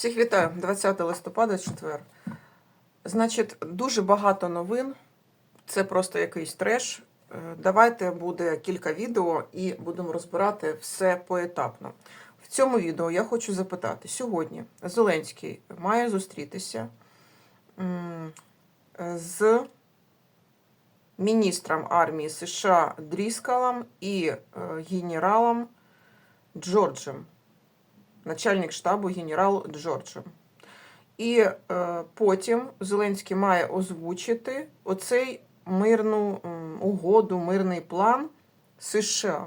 Всіх вітаю, 20 листопада, четвер. Значить, дуже багато новин. Це просто якийсь треш. Е, Давайте буде кілька відео і будемо розбирати все поетапно. В цьому відео я хочу запитати: сьогодні Зеленський має зустрітися з міністром армії США Дріскалом і е, генералом Джорджем начальник штабу генерал Джорджем. І е, потім Зеленський має озвучити оцей мирну угоду, мирний план США,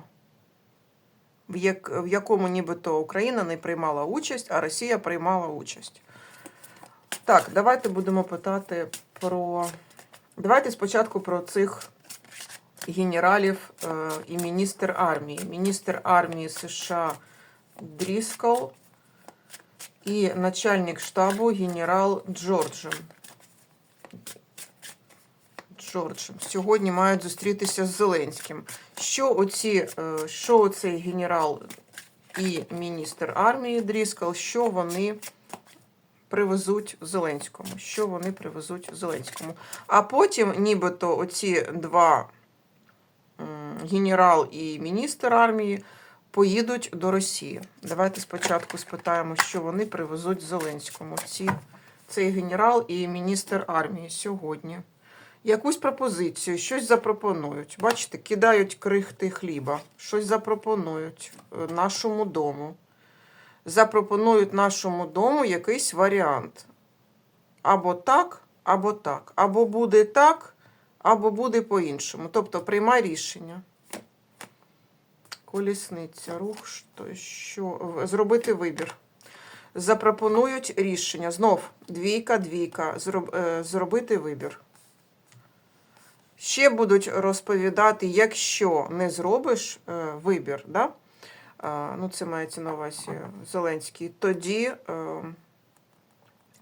в, як, в якому нібито Україна не приймала участь, а Росія приймала участь. Так, давайте будемо питати про. Давайте спочатку про цих генералів е, і міністр армії. Міністр армії США Дріскал і начальник штабу генерал Джорджем. Джорджем. Сьогодні мають зустрітися з Зеленським. Що оці, е, що оцей генерал і міністр армії Дріскал, що вони привезуть Зеленському? Що вони привезуть Зеленському? А потім, нібито, оці два генерал і міністр армії поїдуть до Росії. Давайте спочатку спитаємо, що вони привезуть Зеленському. Ці, цей генерал і міністр армії сьогодні. Якусь пропозицію, щось запропонують. Бачите, кидають крихти хліба, щось запропонують е, нашому дому. Запропонують нашому дому якийсь варіант. Або так, або так. Або буде так, або буде по-іншому. Тобто приймай рішення. Колісниця, рух, що, що зробити вибір. Запропонують рішення. Знов двійка, двійка. Зроб, е, зробити вибір. Ще будуть розповідати, якщо не зробиш е, вибір, да? е, ну це мається на увазі Зеленський, тоді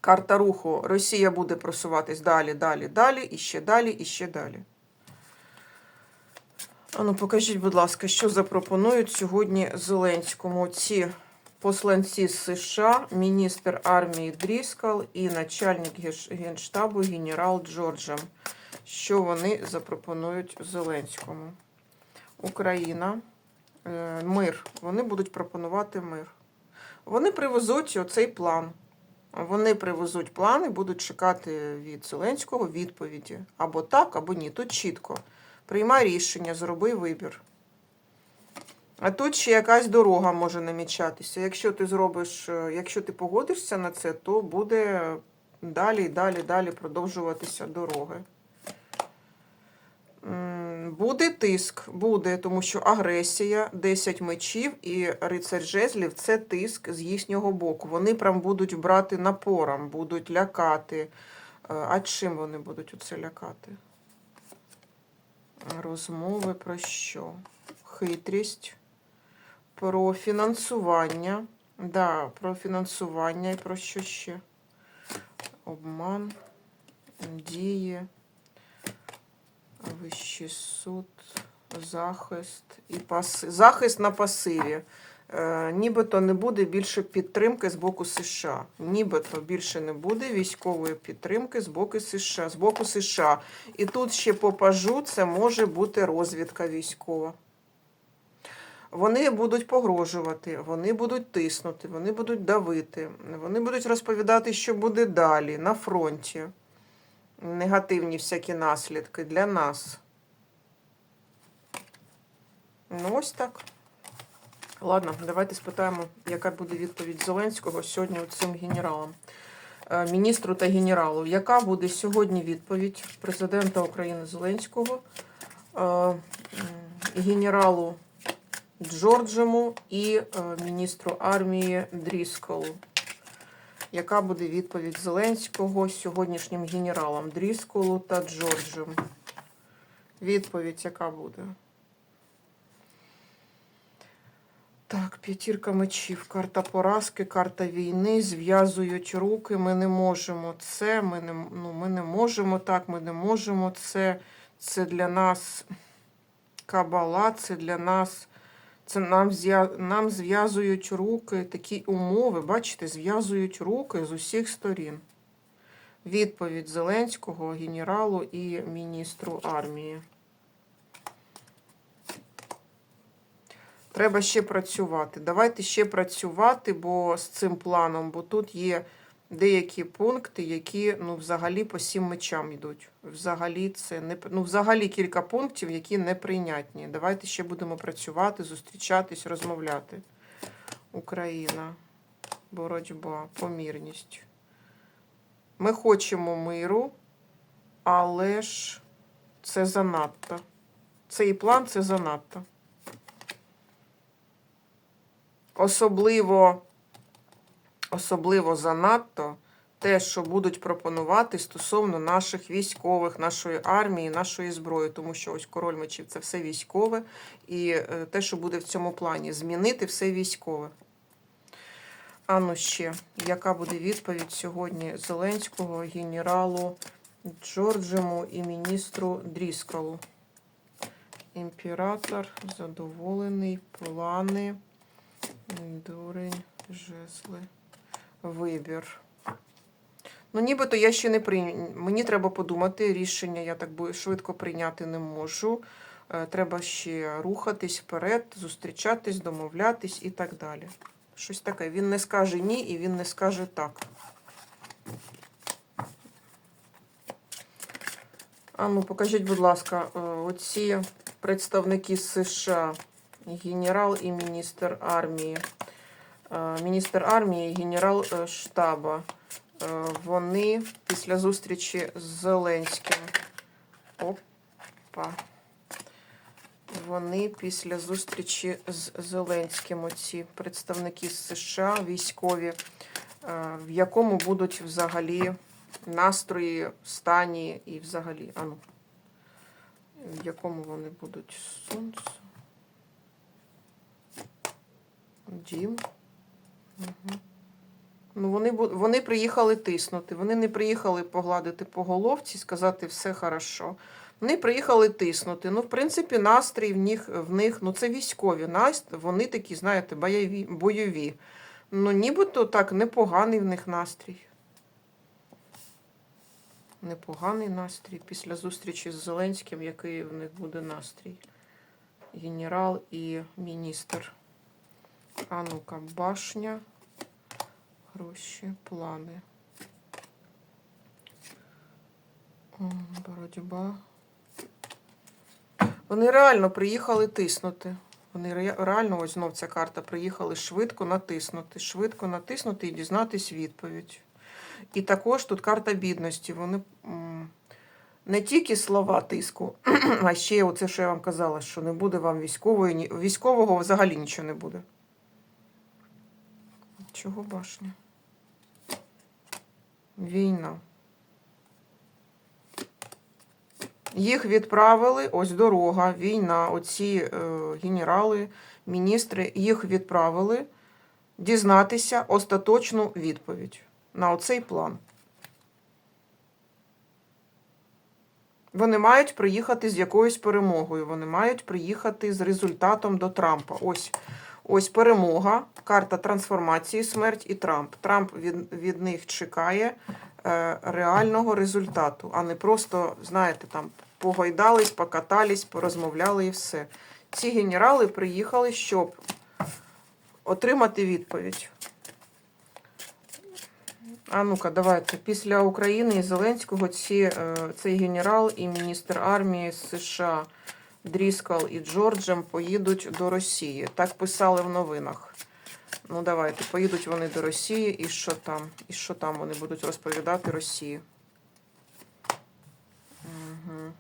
карта руху Росія буде просуватись далі, далі, далі, і ще далі, і ще далі. Ану, покажіть, будь ласка, що запропонують сьогодні Зеленському ці посланці з США, міністр армії Дріскал і начальник генштабу генерал Джорджем. Що вони запропонують Зеленському? Україна, е, мир. Вони будуть пропонувати мир. Вони привезуть оцей план. Вони привезуть план і будуть чекати від Зеленського відповіді. Або так, або ні. Тут чітко. Приймай рішення, зроби вибір. А тут ще якась дорога може намічатися. Якщо ти зробиш, е, якщо ти погодишся на це, то буде далі, далі, далі продовжуватися дороги. Буде тиск, буде, тому що агресія, 10 мечів і рицарь жезлів це тиск з їхнього боку. Вони прям будуть брати напором, будуть лякати. Е, А чим вони будуть оце лякати? Розмови про що? Хитрість, про фінансування. Да, про фінансування і про що ще? Обман, дії, вищий суд, захист і пас... захист на пасиві. Е, нібито не буде більше підтримки з боку США. Нібито більше не буде військової підтримки з боку США. З боку США. І тут ще по пажу це може бути розвідка військова. Вони будуть погрожувати, вони будуть тиснути, вони будуть давити, вони будуть розповідати, що буде далі на фронті. Негативні всякі наслідки для нас. Ну, ось так. Ладно, давайте спитаємо, яка буде відповідь Зеленського сьогодні цим генералам, Е, міністру та генералу. Яка буде сьогодні відповідь президента України Зеленського, е, генералу Джорджему і е, міністру армії Дрісколу? Яка буде відповідь Зеленського сьогоднішнім генералам Дрісколу та Джорджем? Відповідь яка буде? Так, п'ятірка мечів, карта поразки, карта війни, зв'язують руки. Ми не можемо це, ми не, ну, ми не можемо так, ми не можемо це. Це для нас кабала, це для нас Це нам, нам зв'язують руки, такі умови, бачите, зв'язують руки з усіх сторін. Відповідь Зеленського, генералу і міністру армії. Треба ще працювати. Давайте ще працювати, бо з цим планом, бо тут є деякі пункти, які ну, взагалі по сім мечам йдуть. Взагалі це не ну, взагалі кілька пунктів, які неприйнятні. Давайте ще будемо працювати, зустрічатись, розмовляти. Україна, боротьба, помірність. Ми хочемо миру, але ж це занадто. Цей план це занадто. Особливо, особливо занадто те, що будуть пропонувати стосовно наших військових, нашої армії, нашої зброї, тому що ось король мечів це все військове, і е, те, що буде в цьому плані, змінити все військове. А ну ще, яка буде відповідь сьогодні Зеленського, генералу Джорджему і міністру Дріскалу? Імператор задоволений, плани. Дурень, жезли, вибір. Ну, нібито я ще не прийняв. Мені треба подумати. Рішення я так швидко прийняти не можу. Е, Треба ще рухатись вперед, зустрічатись, домовлятись і так далі. Щось таке. Він не скаже ні і він не скаже так. А ну, покажіть, будь ласка, е, оці представники США, генерал і міністр армії. Е, Міністр армії генерал е, штаба. Е, Вони після зустрічі з Зеленським. Опа. Вони після зустрічі з Зеленським, оці представники з США, військові, е, в якому будуть взагалі настрої, стані і взагалі. Ану, в якому вони будуть сонце. Дім. Угу. Ну, вони, вони приїхали тиснути. Вони не приїхали погладити по головці, сказати все хорошо. Вони приїхали тиснути. Ну, в принципі, настрій в них, в них ну це військові. Наст, вони такі, знаєте, бойові, бойові. Ну, нібито так непоганий в них настрій. Непоганий настрій після зустрічі з Зеленським, який в них буде настрій. Генерал і міністр. А ну-ка, башня, гроші, плани. Боротьба. Вони реально приїхали тиснути. Вони реально, ось знов ця карта, приїхали швидко натиснути, швидко натиснути і дізнатись відповідь. І також тут карта бідності. Вони не тільки слова тиску, а ще оце, що я вам казала, що не буде вам військової, військового взагалі нічого не буде. Чого башня? Війна. Їх відправили, ось дорога, війна, оці е, генерали, міністри, їх відправили дізнатися остаточну відповідь на оцей план. Вони мають приїхати з якоюсь перемогою, вони мають приїхати з результатом до Трампа. Ось, ось перемога, карта трансформації, смерть і Трамп. Трамп від, від них чекає е, реального результату, а не просто, знаєте, там погойдались, покатались, порозмовляли і все. Ці генерали приїхали, щоб отримати відповідь. А ну-ка, давайте. Після України і Зеленського ці, е, цей генерал і міністр армії США Дріскал і Джорджем поїдуть до Росії. Так писали в новинах. Ну, давайте, поїдуть вони до Росії, і що там? І що там вони будуть розповідати Росії? Угу.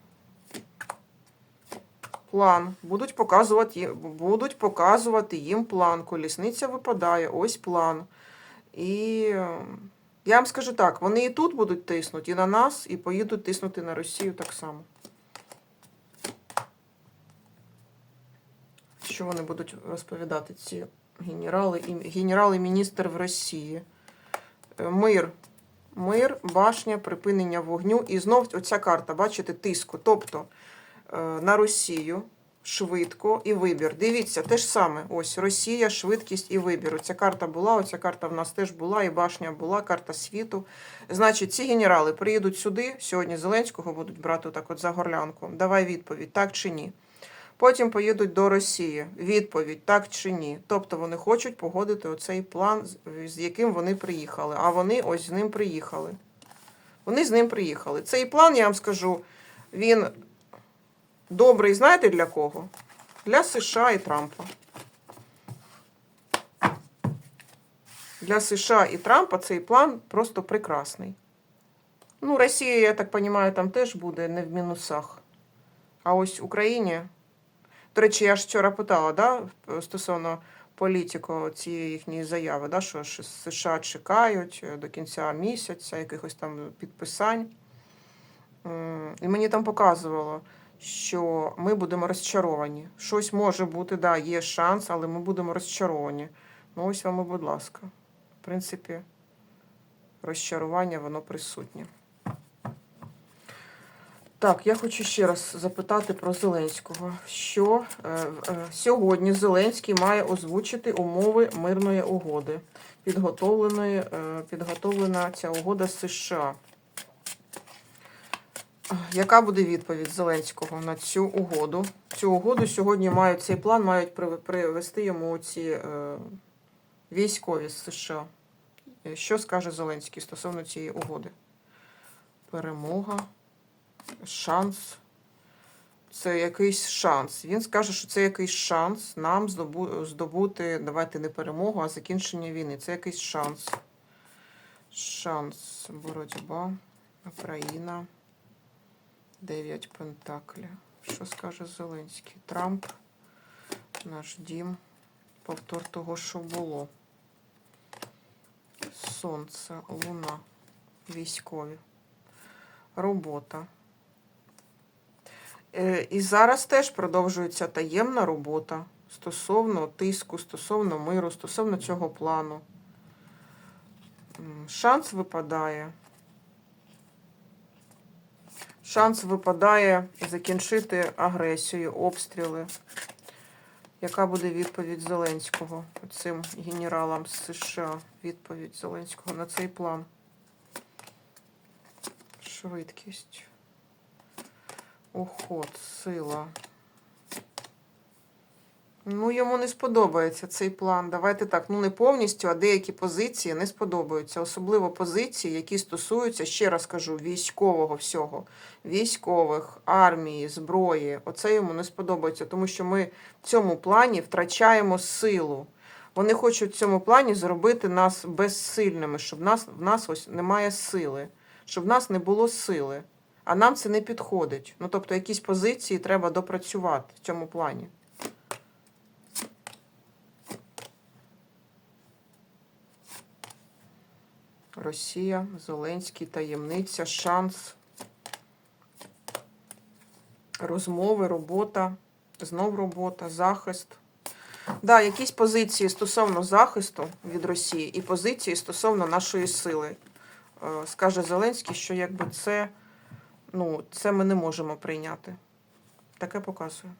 План. Будуть показувати, будуть показувати їм план. Колісниця випадає, ось план. І е, я вам скажу так: вони і тут будуть тиснути, і на нас, і поїдуть тиснути на Росію так само. Що вони будуть розповідати, ці генерали і генерал і міністр в Росії? Е, Мир. Мир, башня, припинення вогню. І знов оця карта, бачите, тиску. Тобто е, на Росію швидко і вибір. Дивіться, те ж саме. Ось Росія, швидкість і вибір. Оця карта була, оця карта в нас теж була, і башня була, карта світу. Значить, ці генерали приїдуть сюди. Сьогодні Зеленського будуть брати так от за горлянку. Давай відповідь, так чи ні. Потім поїдуть до Росії. Відповідь, так чи ні. Тобто вони хочуть погодити оцей план, з- яким вони приїхали. А вони ось з ним приїхали. Вони з ним приїхали. Цей план, я вам скажу, він добрий, знаєте для кого? Для США і Трампа. Для США і Трампа цей план просто прекрасний. Ну, Росія, я так розумію, там теж буде не в мінусах. А ось Україні. До речі, я ж вчора питала, да, стосовно політико цієї їхньої заяви, да, що США чекають е, до кінця місяця якихось там підписань. І мені там показувало, що ми будемо розчаровані. Щось може бути, да, є шанс, але ми будемо розчаровані. Ну, ось вам будь ласка. В принципі, розчарування воно присутнє. Так, я хочу ще раз запитати про Зеленського. Що е, е, сьогодні Зеленський має озвучити умови мирної угоди. Підготовленої, е, підготовлена ця угода з США. Яка буде відповідь Зеленського на цю угоду? Цю угоду сьогодні мають цей план мають при- привести йому ці е, військові з США. Що скаже Зеленський стосовно цієї угоди? Перемога, шанс. Це якийсь шанс. Він скаже, що це якийсь шанс нам здобути, давайте не перемогу, а закінчення війни. Це якийсь шанс. Шанс, боротьба, Україна. Дев'ять пентаклів. Що скаже Зеленський? Трамп, наш дім, повтор того, що було. Сонце, луна, військові. Робота. Е, І зараз теж продовжується таємна робота стосовно тиску, стосовно миру, стосовно цього плану. Шанс випадає. Шанс випадає закінчити агресію, обстріли. Яка буде відповідь Зеленського цим генералам з США? Відповідь Зеленського на цей план. Швидкість. Уход, сила. Ну, йому не сподобається цей план. Давайте так, ну не повністю, а деякі позиції не сподобаються. Особливо позиції, які стосуються, ще раз кажу, військового всього. Військових, армії, зброї. Оце йому не сподобається, тому що ми в цьому плані втрачаємо силу. Вони хочуть в цьому плані зробити нас безсильними, щоб нас, в нас ось немає сили, щоб в нас не було сили. А нам це не підходить. Ну, тобто, якісь позиції треба допрацювати в цьому плані. Росія, Зеленський, таємниця, шанс, розмови, робота, знов робота, захист. Да, якісь позиції стосовно захисту від Росії і позиції стосовно нашої сили. Е, Скаже Зеленський, що якби це, ну, це ми не можемо прийняти. Таке показує.